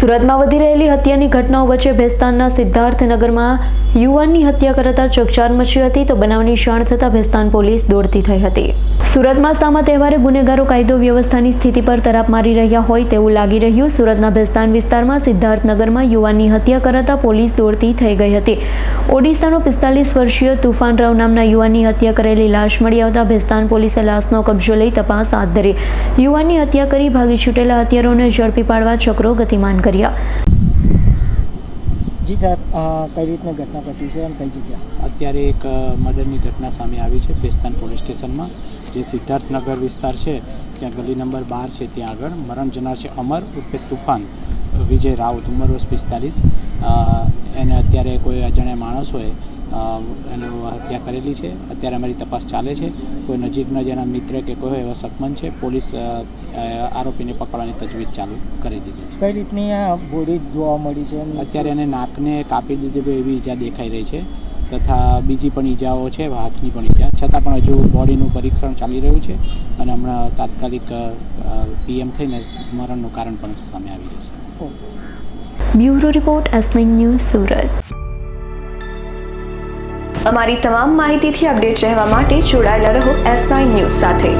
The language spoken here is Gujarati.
સુરતમાં વધી રહેલી હત્યાની ઘટનાઓ વચ્ચે ભેસ્તાનના સિદ્ધાર્થનગરમાં યુવાનની હત્યા કરતા ચકચાર મચી હતી તો બનાવની જાણ થતાં ભેસ્તાન પોલીસ દોડતી થઈ હતી. સુરતમાં સામા તહેવારે ગુનેગારો કાયદો વ્યવસ્થાની સ્થિતિ પર તરાપ મારી રહ્યા હોય તેવું લાગી રહ્યું. સુરતના ભેસ્તાન વિસ્તારમાં સિદ્ધાર્થનગરમાં યુવાનની હત્યા કરાતા પોલીસ દોડતી થઈ ગઈ હતી. ઓડિશાનો પિસ્તાલીસ વર્ષીય તુફાન રાવ નામના યુવાનની હત્યા કરેલી લાશ મળી આવતા ભેસ્તાન પોલીસે લાશનો કબજો લઈ તપાસ હાથ ધરી. યુવાનની હત્યા કરી ભાગી છૂટેલા હત્યારોને ઝડપી પાડવા ચક્રો ગતિમાન કર્યા. જી સાહેબ કઈ રીતની ઘટના ઘટી છે અને કઈ જગ્યા? અત્યારે એક મર્ડરની ઘટના સામે આવી છે ભેસ્તાન પોલીસ સ્ટેશનમાં. જે સિદ્ધાર્થનગર વિસ્તાર છે ત્યાં ગલી નંબર બાર છે ત્યાં આગળ. મરણ જનાર છે અમર ઉર્ફે તુફાન વિજય રાઉત ઉંમર વર્ષ પિસ્તાલીસ. એને અત્યારે કોઈ અજાણ્યા માણસોએ હોય એનું હત્યા કરેલી છે. અત્યારે અમારી તપાસ ચાલે છે. કોઈ નજીકના જેના મિત્ર કે કોઈ હોય એવા સકમન છે પોલીસ આરોપીને પકડવાની તજવીજ ચાલુ કરી દીધી છે. કઈ રીતની આ બોડી જોવા મળી છે? અત્યારે એને નાકને કાપી દીધી એવી ઈજા દેખાઈ રહી છે. તથા બીજી પણ ઈજાઓ છે, હાથની પણ ઈજા. છતાં પણ હજુ બોડીનું પરીક્ષણ ચાલી રહ્યું છે અને હમણાં તાત્કાલિક પીએમ થઈને મરણનું કારણ પણ સામે આવી જશે bureau report S news, Surat. અમારી તમામ માહિતીથી અપડેટ રહેવા માટે જોડાયેલા રહો એસ નાઇન ન્યૂઝ સાથે.